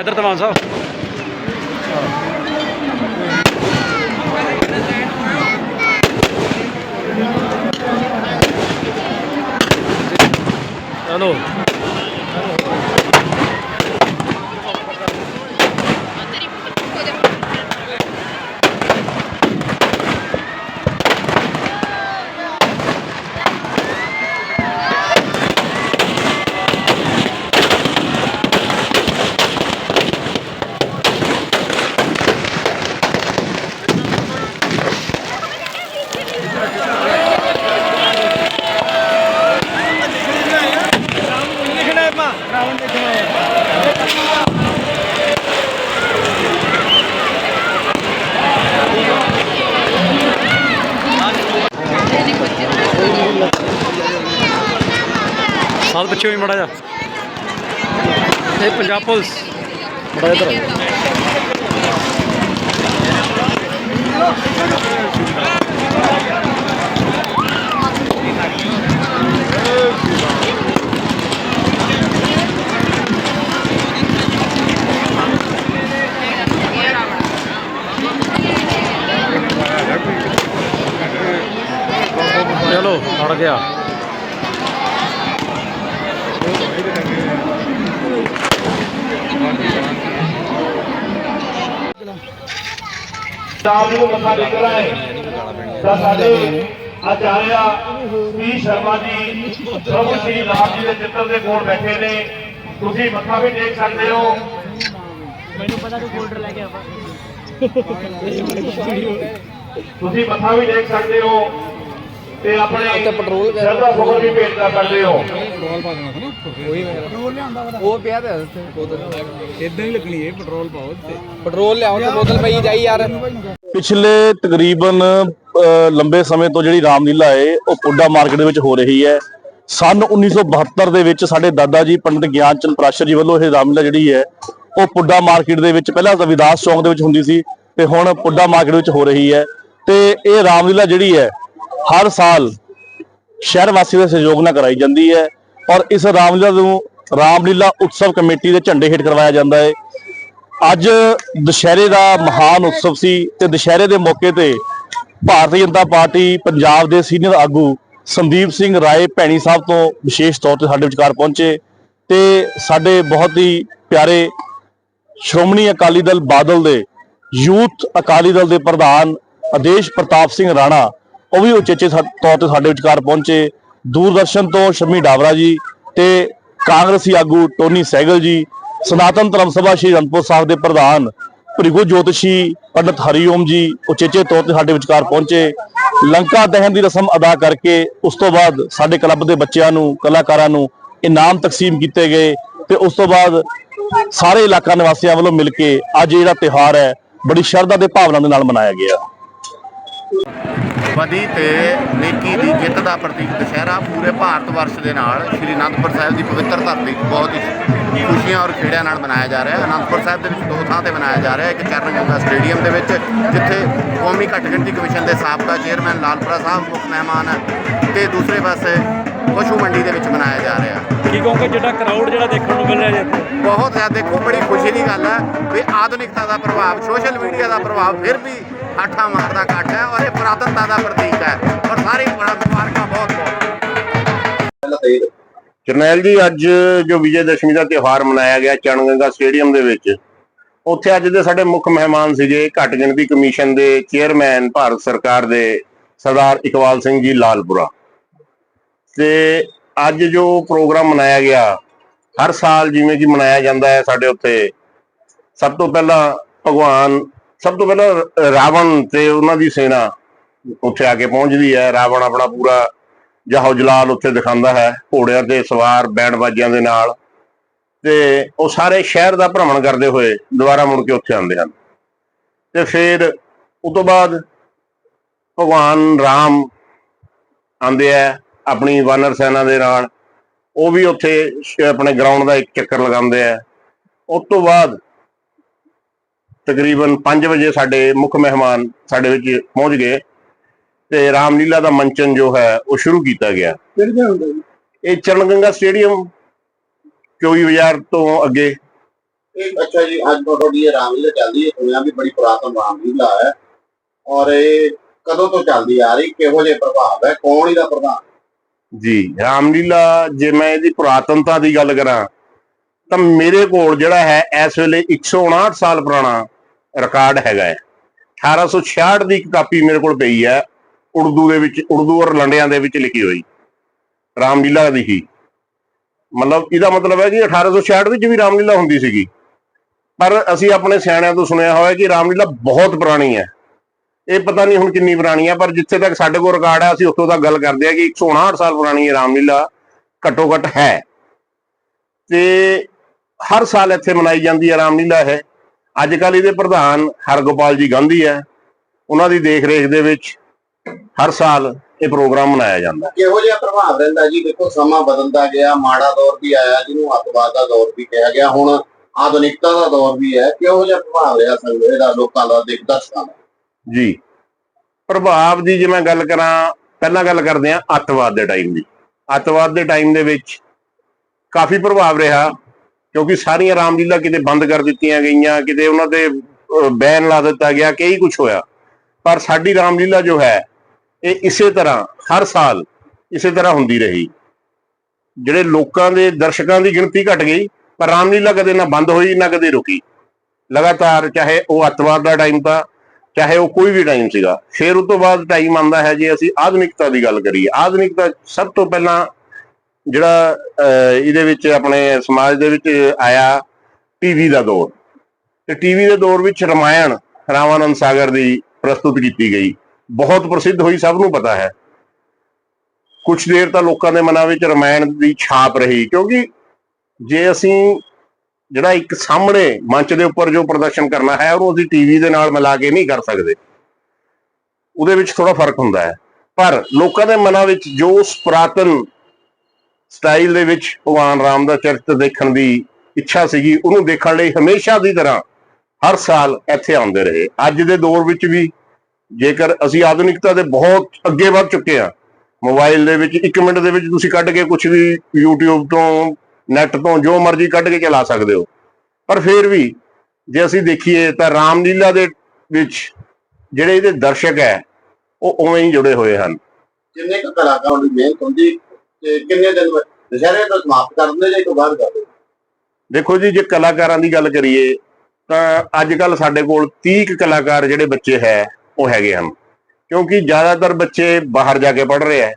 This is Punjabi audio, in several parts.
ਇਧਰ ਤਮਾਨ ਸਾਹਿਬ। ਚਲੋ। ਸਾਲ ਪਿੱਛੇ ਵੀ ਮੜਾ ਜਾ ਇਹ ਪੰਜਾਬ ਪੁਲਿਸ। ਮੜਾ ਇਧਰ ਚਲੋ ਅੜ ਗਿਆ। ਸਾਹਿਬ ਨੂੰ ਮੱਥਾ ਟੇਕਣਾ ਹੈ। ਤਾਂ ਸਾਡੇ ਆਚਾਰਿਆ ਪੀ ਸ਼ਰਮਾ ਜੀ ਪ੍ਰਭੂ ਸ੍ਰੀ ਰਾਮ ਜੀ ਦੇ ਚਿੱਤਰ ਦੇ ਕੋਲ ਬੈਠੇ ਨੇ। ਤੁਸੀਂ ਮੱਥਾ ਵੀ ਟੇਕ ਸਕਦੇ ਹੋ। ਤੁਸੀਂ ਮੱਥਾ ਵੀ ਟੇਕ ਸਕਦੇ ਹੋ। ਤੇ ਆਪਣੇ ਉੱਤੇ ਪੈਟਰੋਲ ਸ਼ਰਧਾ ਸੁਖਰ ਵੀ ਭੇਟ ਕਰ ਸਕਦੇ ਹੋ। ਉਹ ਪਿਆ ਤੇ ਉੱਥੇ ਬੋਤਲ। ਇਦਾਂ ਹੀ ਲੱਗਣੀ ਹੈ ਪੈਟਰੋਲ ਪਾਓ ਤੇ ਪੈਟਰੋਲ ਲਿਆਓ ਤੇ ਬੋਤਲ ਪਈ ਜਾਈ ਯਾਰ। ਪਿਛਲੇ ਤਕਰੀਬਨ ਲੰਬੇ ਸਮੇਂ ਤੋਂ ਜਿਹੜੀ ਰਾਮਲੀਲਾ ਹੈ ਉਹ ਪੁੱਡਾ ਮਾਰਕੀਟ ਦੇ ਵਿੱਚ ਹੋ ਰਹੀ ਹੈ। ਸਨ 1972 ਦੇ ਵਿੱਚ ਸਾਡੇ ਦਾਦਾ ਜੀ ਪੰਡਿਤ ਗਿਆਨ ਚੰਦ ਪ੍ਰਾਸ਼ਰ ਜੀ ਵੱਲੋਂ ਇਹ ਰਾਮਲੀਲਾ ਜਿਹੜੀ ਹੈ ਉਹ ਪੁੱਡਾ ਮਾਰਕੀਟ ਦੇ ਵਿੱਚ ਪਹਿਲਾਂ ਤਾਂ ਵਿਦਾਸ ਚੌਂਕ ਦੇ ਵਿੱਚ ਹੁੰਦੀ ਸੀ ਤੇ ਹੁਣ ਪੁੱਡਾ ਮਾਰਕੀਟ ਵਿੱਚ ਹੋ ਰਹੀ ਹੈ। ਤੇ ਇਹ ਰਾਮਲੀਲਾ ਜਿਹੜੀ ਹੈ ਹਰ ਸਾਲ ਸ਼ਹਿਰ ਵਾਸੀ ਦੇ ਸਹਿਯੋਗ ਨਾਲ ਕਰਾਈ ਜਾਂਦੀ ਹੈ ਔਰ ਇਸ ਰਾਮਲੀਲਾ ਨੂੰ ਰਾਮਲੀਲਾ ਉਤਸਵ ਕਮੇਟੀ ਦੇ ਝੰਡੇ ਹੇਠ ਕਰਵਾਇਆ ਜਾਂਦਾ ਹੈ। ਅੱਜ ਦੁਸ਼ਹਿਰੇ ਦਾ ਮਹਾਨ ਉਤਸਵ ਸੀ ਤੇ ਦੁਸ਼ਹਿਰੇ ਦੇ ਮੌਕੇ ਤੇ ਭਾਰਤੀ ਜਨਤਾ ਪਾਰਟੀ, ਪੰਜਾਬ ਦੇ ਸੀਨੀਅਰ ਆਗੂ ਸੰਦੀਪ ਸਿੰਘ ਰਾਏ ਭੈਣੀ ਸਾਹਿਬ ਤੋਂ ਵਿਸ਼ੇਸ਼ ਤੌਰ ਤੇ ਸਾਡੇ ਵਿਚਕਾਰ ਪਹੁੰਚੇ ਤੇ ਸਾਡੇ ਬਹੁਤ ਹੀ ਪਿਆਰੇ ਸ਼੍ਰੋਮਣੀ ਅਕਾਲੀ ਦਲ ਬਾਦਲ ਦੇ ਯੂਥ ਅਕਾਲੀ ਦਲ ਦੇ ਪ੍ਰਧਾਨ ਆਦੇਸ਼ ਪ੍ਰਤਾਪ ਸਿੰਘ ਰਾਣਾ ਉਹ ਵੀ ਉਚੇਚੇ ਸਾ- ਤੌਰ ਤੇ ਸਾਡੇ ਵਿਚਕਾਰ ਪਹੁੰਚੇ। ਦੂਰਦਰਸ਼ਨ ਤੋਂ ਸ਼ਮੀ ਡਾਵਰਾ ਜੀ ਤੇ ਕਾਂਗਰਸੀ ਆਗੂ ਟੋਨੀ ਸੈਗਲ ਜੀ, ਸਨਾਤਨ ਧਰਮ ਸਭਾ ਸ਼੍ਰੀ ਅਨੰਦਪੁਰ ਸਾਹਿਬ ਦੇ ਪ੍ਰਧਾਨ ਭ੍ਰਿਗੂ ਜੋਤਸ਼ੀ ਪੰਡਤ ਹਰੀਓਮ ਜੀ ਉਚੇਚੇ ਤੌਰ ਤੇ ਸਾਡੇ ਵਿਚਕਾਰ ਪਹੁੰਚੇ। ਲੰਕਾ ਦਹਨ ਦੀ ਰਸਮ ਅਦਾ ਕਰਕੇ ਉਸ ਤੋਂ ਬਾਅਦ ਸਾਡੇ ਕਲੱਬ ਦੇ ਬੱਚਿਆਂ ਨੂੰ, ਕਲਾਕਾਰਾਂ ਨੂੰ ਇਨਾਮ ਤਕਸੀਮ ਕੀਤੇ ਗਏ ਤੇ ਉਸ ਤੋਂ ਬਾਅਦ ਸਾਰੇ ਇਲਾਕਾ ਨਿਵਾਸੀਆਂ ਵੱਲੋਂ ਮਿਲ ਕੇ ਅੱਜ ਜਿਹੜਾ ਤਿਉਹਾਰ ਹੈ, ਬੜੀ ਸ਼ਰਧਾ ਤੇ ਭਾਵਨਾ ਦੇ ਨਾਲ ਮਨਾਇਆ ਗਿਆ। ਬਦੀ ਤੇ ਨੇਕੀ ਦੀ ਜਿੱਤ ਦਾ ਪ੍ਰਤੀਕ ਦੁਸ਼ਹਿਰਾ ਪੂਰੇ ਭਾਰਤ ਵਰਸ਼ ਦੇ ਨਾਲ ਸ਼੍ਰੀ ਅਨੰਦਪੁਰ ਸਾਹਿਬ ਦੀ ਪਵਿੱਤਰ ਧਰਤੀ ਬਹੁਤ ਹੀ ਖੁਸ਼ੀਆਂ ਔਰ ਖੇੜਿਆਂ ਨਾਲ ਮਨਾਇਆ ਜਾ ਰਿਹਾ ਹੈ। ਅਨੰਦਪੁਰ ਸਾਹਿਬ ਦੇ ਵਿੱਚ ਦੋ ਥਾਂ ਤੇ ਮਨਾਇਆ ਜਾ ਰਿਹਾ ਹੈ। ਇੱਕ ਚਰਨ ਗੰਗਾ ਸਟੇਡੀਅਮ ਦੇ ਵਿੱਚ ਜਿੱਥੇ ਕੌਮੀ ਘੱਟ ਗਿਣਤੀ ਕਮਿਸ਼ਨ ਦੇ ਸਾਬਕਾ ਚੇਅਰਮੈਨ ਲਾਲਪੁਰਾ ਸਾਹਿਬ ਮੁੱਖ ਮਹਿਮਾਨ ਹੈ ਤੇ ਦੂਸਰੇ ਪਾਸੇ ਪਸ਼ੂ ਮੰਡੀ ਦੇ ਵਿੱਚ ਮਨਾਇਆ ਜਾ ਰਿਹਾ ਹੈ। ਕੀ ਕਹੋਗੇ ਜਿਹੜਾ ਕਰਾਊਡ ਜਿਹੜਾ ਦੇਖਣ ਨੂੰ ਮਿਲ ਰਿਹਾ ਜੀ? ਬਹੁਤ ਜ਼ਿਆਦਾ ਦੇਖੋ ਬੜੀ ਖੁਸ਼ੀ ਦੀ ਗੱਲ ਹੈ ਵੀ ਆਧੁਨਿਕਤਾ ਦਾ ਪ੍ਰਭਾਵ ਸੋਸ਼ਲ ਮੀਡੀਆ ਦਾ ਪ੍ਰਭਾਵ ਫਿਰ ਵੀ ਆਠਾ ਮਾਰਦਾ ਘੱਟ ਹੈ ਔਰ ਇਹ ਪੁਰਾਤਨਤਾ ਦਾ ਪ੍ਰਤੀਕ ਹੈ ਔਰ ਸਾਰੇ ਮੁਬਾਰਕਾਂ ਬਹੁਤ ਬਹੁਤ। ਜਰਨੈਲ ਜੀ, ਅੱਜ ਜੋ ਵਿਜੇ ਦਸ਼ਮੀ ਦਾ ਤਿਉਹਾਰ ਮਨਾਇਆ ਗਿਆ ਚਣਗੰਗਾ ਸਟੇਡੀਅਮ ਦੇ ਵਿੱਚ, ਉੱਥੇ ਅੱਜ ਦੇ ਸਾਡੇ ਮੁੱਖ ਮਹਿਮਾਨ ਸੀਗੇ ਘੱਟ ਗਿਣਤੀ ਕਮਿਸ਼ਨ ਦੇ ਚੇਅਰਮੈਨ ਭਾਰਤ ਸਰਕਾਰ ਦੇ ਸਰਦਾਰ ਇਕਬਾਲ ਸਿੰਘ ਜੀ ਲਾਲਪੁਰਾ। ਤੇ ਅੱਜ ਜੋ ਪ੍ਰੋਗਰਾਮ ਮਨਾਇਆ ਗਿਆ, ਹਰ ਸਾਲ ਜਿਵੇਂ ਕਿ ਮਨਾਇਆ ਜਾਂਦਾ ਹੈ ਸਾਡੇ ਉੱਥੇ, ਸਭ ਤੋਂ ਪਹਿਲਾਂ ਭਗਵਾਨ ਸਭ ਤੋਂ ਪਹਿਲਾਂ ਰਾਵਣ ਤੇ ਉਹਨਾਂ ਦੀ ਸੈਨਾ ਉੱਥੇ ਆ ਕੇ ਪਹੁੰਚਦੀ ਹੈ। ਰਾਵਣ ਆਪਣਾ ਪੂਰਾ ਜਾਹੋ ਜਲਾਲ ਉੱਥੇ ਦਿਖਾਉਂਦਾ ਹੈ, ਘੋੜਿਆਂ ਤੇ ਸਵਾਰ, ਬੈਂਡ ਬਾਜਿਆਂ ਦੇ ਨਾਲ। ਤੇ ਉਹ ਸਾਰੇ ਸ਼ਹਿਰ ਦਾ ਭ੍ਰਮਣ ਕਰਦੇ ਹੋਏ ਦੁਬਾਰਾ ਮੁੜ ਕੇ ਉੱਥੇ ਆਉਂਦੇ ਹਨ। ਤੇ ਫਿਰ ਉਸ ਤੋਂ ਬਾਅਦ ਭਗਵਾਨ ਰਾਮ ਆਉਂਦੇ ਆ ਆਪਣੀ ਵਾਨਰ ਸੈਨਾ ਦੇ ਨਾਲ। ਉਹ ਵੀ ਉੱਥੇ ਆਪਣੇ ਗਰਾਊਂਡ ਦਾ ਇੱਕ ਚੱਕਰ ਲਗਾਉਂਦੇ ਆ ਉਸ ਤੋਂ ਬਾਅਦ ਤਕਰੀਬਨ 5 ਵਜੇ ਸਾਡੇ ਮੁੱਖ ਮਹਿਮਾਨ ਸਾਡੇ ਵਿੱਚ ਪਹੁੰਚ ਗਏ ਤੇ ਰਾਮਲੀਲਾ ਦਾ ਮੰਚਨ ਜੋ ਹੈ ਉਹ ਸ਼ੁਰੂ ਕੀਤਾ ਗਿਆ। ਇਹ ਚਰਨਗੰਗਾ ਸਟੇਡੀਅਮ ਚੌਵੀ ਬਾਜ਼ਾਰ ਤੋਂ ਅੱਗੇ। ਇਹ ਅੱਛਾ ਜੀ ਅੱਜ ਤੁਹਾਡੀ ਇਹ ਰਾਮਲੀਲਾ ਚੱਲਦੀ ਹੈ ਸੁਣਿਆ ਵੀ ਬੜੀ ਪੁਰਾਤਨ ਰਾਮਲੀਲਾ ਹੈ। ਔਰ ਇਹ ਕਦੋਂ ਤੋਂ ਚੱਲਦੀ ਆ ਰਹੀ ਕਿਹੋ ਜਿਹੇ ਪ੍ਰਭਾਵ ਹੈ ਕੌਣ ਇਹਦਾ ਪ੍ਰਧਾਨ? ਜੀ ਰਾਮਲੀਲਾ ਜੇ ਮੈਂ ਇਹਦੀ ਪੁਰਾਤਨਤਾ ਦੀ ਗੱਲ ਕਰਾਂ ਤਾਂ ਮੇਰੇ ਕੋਲ ਜਿਹੜਾ ਹੈ ਇਸ ਵੇਲੇ 159 ਸਾਲ ਪੁਰਾਣਾ ਰਿਕਾਰਡ ਹੈਗਾ ਹੈ। 1866 ਦੀ ਇੱਕ ਕਾਪੀ ਮੇਰੇ ਕੋਲ ਪਈ ਹੈ, ਉਰਦੂ ਦੇ ਵਿੱਚ, ਉਰਦੂ ਔਰ ਲੰਡਿਆਂ ਦੇ ਵਿੱਚ ਲਿਖੀ ਹੋਈ। ਰਾਮਲੀਲਾ ਦੀ ਹੀ। ਮਤਲਬ ਇਹਦਾ ਮਤਲਬ ਹੈ ਕਿ 1866 ਵਿੱਚ ਵੀ ਰਾਮਲੀਲਾ ਹੁੰਦੀ ਸੀਗੀ। ਪਰ ਅਸੀਂ ਆਪਣੇ ਸਿਆਣਿਆਂ ਤੋਂ ਸੁਣਿਆ ਹੋਇਆ ਕਿ ਰਾਮਲੀਲਾ ਬਹੁਤ ਪੁਰਾਣੀ ਹੈ। ਇਹ ਪਤਾ ਨਹੀਂ ਹੁਣ ਕਿੰਨੀ ਪੁਰਾਣੀ ਹੈ, ਪਰ ਜਿੱਥੇ ਤੱਕ ਸਾਡੇ ਕੋਲ ਰਿਕਾਰਡ ਹੈ, ਅਸੀਂ ਉੱਥੋਂ ਤੱਕ ਗੱਲ ਕਰਦੇ ਹਾਂ ਕਿ 159 ਸਾਲ ਪੁਰਾਣੀ ਇਹ ਰਾਮਲੀਲਾ ਘੱਟੋ ਘੱਟ ਹੈ। ਤੇ ਹਰ ਸਾਲ ਇੱਥੇ ਮਨਾਈ ਜਾਂਦੀ ਹੈ ਰਾਮਲੀਲਾ ਹੈ ਅੱਜ ਕੱਲ ਇਹਦੇ ਪ੍ਰਧਾਨ ਹਰਗੋਪਾਲ ਜੀ ਗਾਂਧੀ ਹੈ। ਉਹਨਾਂ ਦੀ ਦੇਖ ਰੇਖ ਦੇ ਵਿੱਚ ਹਰ ਸਾਲ ਇਹ ਪ੍ਰੋਗਰਾਮ ਮਨਾਇਆ ਜਾਂਦਾ। ਹੈ ਕਿਹੋ ਜਿਹਾ ਪ੍ਰਭਾਵ ਰਹਿੰਦਾ ਜੀ? ਦੇਖੋ ਸਮਾਂ ਬਦਲਦਾ ਗਿਆ ਮਾੜਾ ਦੌਰ ਵੀ ਆਇਆ ਜਿਹਨੂੰ ਅੱਤਵਾਦ ਦਾ ਦੌਰ ਵੀ ਕਿਹਾ ਗਿਆ। ਹੁਣ ਆਧੁਨਿਕਤਾ ਦਾ ਦੌਰ ਵੀ ਹੈ। ਕਿਹੋ ਜਿਹਾ ਪ੍ਰਭਾਵ ਰਿਹਾ ਸੰਗਤ ਦਾ ਲੋਕਾਂ ਦਾ ਦੇਖ ਦਰਸ਼ਕਾਂ ਦਾ? ਜੀ। ਪ੍ਰਭਾਵ ਦੀ ਜੇ ਮੈਂ ਗੱਲ ਕਰਾਂ ਪਹਿਲਾਂ ਗੱਲ ਕਰਦੇ ਹਾਂ ਅੱਤਵਾਦ ਦੇ ਟਾਈਮ ਦੀ। ਅੱਤਵਾਦ ਦੇ ਟਾਈਮ ਦੇ ਵਿੱਚ ਕਾਫੀ ਪ੍ਰਭਾਵ ਰਿਹਾ। ਕਿਉਂਕਿ ਸਾਰੀਆਂ ਰਾਮਲੀਲਾ ਕਿਤੇ ਬੰਦ ਕਰ ਦਿੱਤੀਆਂ ਗਈਆਂ, ਕਿਤੇ ਉਹਨਾਂ ਤੇ ਬੈਨ ਲਾ ਦਿੱਤਾ ਗਿਆ, ਕਈ ਕੁਝ ਹੋਇਆ। ਪਰ ਸਾਡੀ ਰਾਮਲੀਲਾ ਜੋ ਹੈ, ਇਹ ਇਸੇ ਤਰ੍ਹਾਂ, ਹਰ ਸਾਲ ਇਸੇ ਤਰ੍ਹਾਂ ਹੁੰਦੀ ਰਹੀ। ਜਿਹੜੇ ਲੋਕਾਂ ਦੇ, ਦਰਸ਼ਕਾਂ ਦੀ ਗਿਣਤੀ ਘਟ ਗਈ, ਪਰ ਰਾਮਲੀਲਾ ਕਦੇ ਨਾ ਬੰਦ ਹੋਈ, ਨਾ ਕਦੇ ਰੁਕੀ। ਲਗਾਤਾਰ ਚਾਹੇ ਉਹ ਅੱਤਵਾਦ ਦਾ ਟਾਈਮ ਤਾਂ, ਚਾਹੇ ਉਹ ਕੋਈ ਵੀ ਟਾਈਮ ਸੀਗਾ। ਫਿਰ ਉਸ ਤੋਂ ਬਾਅਦ ਟਾਈਮ ਆਉਂਦਾ ਹੈ ਜੇ ਅਸੀਂ ਆਧੁਨਿਕਤਾ ਦੀ ਗੱਲ ਕਰੀਏ। ਆਧੁਨਿਕਤਾ ਸਭ ਤੋਂ ਪਹਿਲਾਂ ਜਿਹੜਾ ਅਹ, ਇਹਦੇ ਵਿੱਚ ਆਪਣੇ ਸਮਾਜ ਦੇ ਵਿੱਚ ਆਇਆ ਟੀਵੀ ਦਾ ਦੌਰ। ਤੇ ਟੀਵੀ ਦੇ ਦੌਰ ਵਿੱਚ ਰਮਾਇਣ ਰਾਮਾਨੰਦ ਸਾਗਰ ਦੀ ਪ੍ਰਸਤੁਤ ਕੀਤੀ ਗਈ। ਬਹੁਤ ਪ੍ਰਸਿੱਧ ਹੋਈ ਸਭ ਨੂੰ ਪਤਾ ਹੈ। ਕੁਝ ਦੇਰ ਤਾਂ ਲੋਕਾਂ ਦੇ ਮਨਾਂ ਵਿੱਚ ਰਮਾਇਣ ਦੀ ਛਾਪ ਰਹੀ ਕਿਉਂਕਿ ਜੇ ਅਸੀਂ ਜਿਹੜਾ ਇੱਕ ਸਾਹਮਣੇ ਮੰਚ ਦੇ ਉੱਪਰ ਜੋ ਪ੍ਰਦਰਸ਼ਨ ਕਰਨਾ ਹੈ ਉਹ ਅਸੀਂ ਟੀਵੀ ਦੇ ਨਾਲ ਮਿਲਾ ਕੇ ਨਹੀਂ ਕਰ ਸਕਦੇ। ਉਹਦੇ ਵਿੱਚ ਥੋੜਾ ਫ਼ਰਕ ਹੁੰਦਾ ਹੈ। ਪਰ ਲੋਕਾਂ ਦੇ ਮਨਾਂ ਵਿੱਚ ਜੋ ਉਸ ਪੁਰਾਤਨ ਸਟਾਈਲ ਦੇ ਵਿੱਚ ਭਗਵਾਨ ਰਾਮ ਦਾ ਚਰਿੱਤਰ ਦੇਖਣ ਦੀ ਇੱਛਾ ਸੀਗੀ, ਉਹਨੂੰ ਦੇਖਣ ਲਈ ਹਮੇਸ਼ਾ ਦੀ ਤਰ੍ਹਾਂ ਹਰ ਸਾਲ ਇੱਥੇ ਆਉਂਦੇ ਰਹੇ। ਅੱਜ ਦੇ ਦੌਰ ਵਿੱਚ ਵੀ ਜੇਕਰ ਅਸੀਂ ਆਧੁਨਿਕਤਾ ਦੇ ਬਹੁਤ ਅੱਗੇ ਵੱਧ ਚੁੱਕੇ ਹਾਂ, ਮੋਬਾਈਲ ਦੇ ਵਿੱਚ 1 ਮਿੰਟ ਦੇ ਵਿੱਚ ਤੁਸੀਂ ਕੱਢ ਕੇ ਕੁਝ ਵੀ YouTube ਤੋਂ ਨੈਟ ਤੋਂ ਜੋ ਮਰਜ਼ੀ ਕੱਢ ਕੇ ਚਲਾ ਸਕਦੇ ਹੋ। ਪਰ ਫਿਰ ਵੀ ਜੇ ਅਸੀਂ ਦੇਖੀਏ ਤਾਂ ਰਾਮਲੀਲਾ ਦੇ ਵਿੱਚ ਜਿਹੜੇ ਇਹਦੇ ਦਰਸ਼ਕ ਹੈ, ਉਹ ਉਵੇਂ ਹੀ ਜੁੜੇ ਹੋਏ ਹਨ। ਕਿੰਨੇ ਕੁ ਕਲਾਕਾਰਾਂ ਦੀ ਮਿਹਨਤ ਹੁੰਦੀ ਤੇ ਕਿੰਨੇ ਦਿਨ ਵਿੱਚ ਦੁਸ਼ਹਿਰੇ ਤੋਂ ਸਮਾਪਤ ਕਰ ਦਿੰਦੇ ਜਾਂ ਇੱਕ ਬਾਅਦ ਕਰਦੇ ਦੇਖੋ ਜੀ, ਜੇ ਕਲਾਕਾਰਾਂ ਦੀ ਗੱਲ ਕਰੀਏ, ਤਾਂ ਅੱਜ ਕੱਲ ਸਾਡੇ ਕੋਲ 30 ਕੁ ਕਲਾਕਾਰ ਜਿਹੜੇ ਬੱਚੇ ਹੈ, ਉਹ ਹੈਗੇ ਹਨ। ਕਿਉਂਕਿ ਜ਼ਿਆਦਾਤਰ ਬੱਚੇ ਬਾਹਰ ਜਾ ਕੇ ਪੜ੍ਹ ਰਹੇ ਹੈ,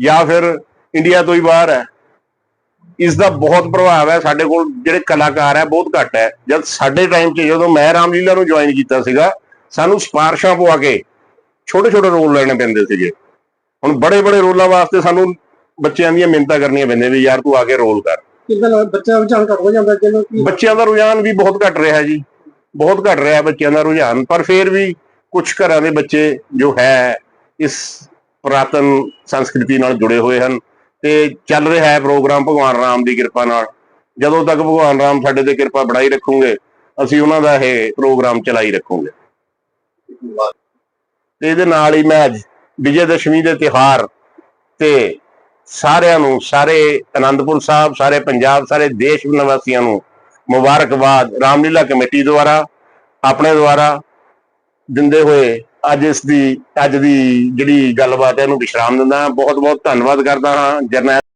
ਜਾਂ ਫਿਰ ਇੰਡੀਆ ਤੋਂ ਹੀ ਬਾਹਰ ਹੈ। ਇਸ ਦਾ ਬਹੁਤ ਪ੍ਰਭਾਵ ਹੈ, ਸਾਡੇ ਕੋਲ ਜਿਹੜੇ ਕਲਾਕਾਰ ਹੈ, ਬਹੁਤ ਘੱਟ ਹੈ। ਜਦ ਸਾਡੇ ਟਾਈਮ 'ਚ ਜਦੋਂ ਮੈਂ ਰਾਮਲੀਲਾ ਨੂੰ ਜੁਆਇਨ ਕੀਤਾ ਸੀਗਾ, ਸਾਨੂੰ ਸਿਫਾਰਸ਼ਾਂ ਪਵਾ ਕੇ ਛੋਟੇ ਛੋਟੇ ਰੋਲ ਲੈਣੇ ਪੈਂਦੇ ਸੀਗੇ। ਹੁਣ ਬੜੇ ਬੜੇ ਰੋਲਾਂ ਵਾਸਤੇ ਸਾਨੂੰ ਬੱਚਿਆਂ ਦੀਆਂ ਮਿਹਨਤਾਂ ਕਰਨੀਆਂ ਪੈਂਦੀਆਂ ਵੀ ਯਾਰ ਤੂੰ ਆ ਕੇ ਰੋਲ ਕਰ। ਕਿਦਾਂ ਬੱਚਾ ਰੁਝਾਨ ਘਟ ਹੋ ਜਾਂਦਾ ਜਿਹਨੂੰ ਕਿ ਬੱਚਿਆਂ ਦਾ ਰੁਝਾਨ ਵੀ ਬਹੁਤ ਘਟ ਰਿਹਾ ਜੀ। ਬਹੁਤ ਘਟ ਰਿਹਾ ਬੱਚਿਆਂ ਦਾ ਰੁਝਾਨ। ਪਰ ਫਿਰ ਵੀ ਕੁਝ ਘਰਾਂ ਦੇ ਬੱਚੇ ਜੋ ਹੈ ਇਸ ਪੁਰਾਤਨ ਸੰਸਕ੍ਰਿਤੀ ਨਾਲ ਜੁੜੇ ਹੋਏ ਹਨ ਤੇ ਚੱਲ ਰਿਹਾ ਹੈ ਪ੍ਰੋਗਰਾਮ ਭਗਵਾਨ ਰਾਮ ਦੀ ਕਿਰਪਾ ਨਾਲ। ਜਦੋਂ ਤੱਕ ਭਗਵਾਨ ਰਾਮ ਸਾਡੇ ਤੇ ਕਿਰਪਾ ਬਣਾਈ ਰੱਖੂਗੇ ਅਸੀਂ ਉਹਨਾਂ ਦਾ ਇਹ ਪ੍ਰੋਗਰਾਮ ਚਲਾਈ ਰੱਖੂਗੇ। ਤੇ ਇਹਦੇ ਨਾਲ ਹੀ ਮੈਂ ਅੱਜ ਵਿਜੇ ਦਸ਼ਮੀ ਦੇ ਤਿਹਾਰ ਤੇ ਸਾਰਿਆਂ ਨੂੰ, ਸਾਰੇ ਅਨੰਦਪੁਰ ਸਾਹਿਬ, ਸਾਰੇ ਪੰਜਾਬ, ਸਾਰੇ ਦੇਸ਼ ਨਿਵਾਸੀਆਂ ਨੂੰ ਮੁਬਾਰਕਬਾਦ। ਰਾਮਲੀਲਾ ਕਮੇਟੀ ਦੁਆਰਾ, ਆਪਣੇ ਦੁਆਰਾ ਦਿੰਦੇ ਹੋਏ ਅੱਜ ਇਸ ਦੀ, ਅੱਜ ਦੀ ਜਿਹੜੀ ਗੱਲਬਾਤ ਹੈ, ਇਹਨੂੰ ਵਿਸ਼ਰਾਮ ਦਿੰਦਾ ਹਾਂ। ਬਹੁਤ ਬਹੁਤ ਧੰਨਵਾਦ ਕਰਦਾ ਹਾਂ। ਜਰਨੈਲ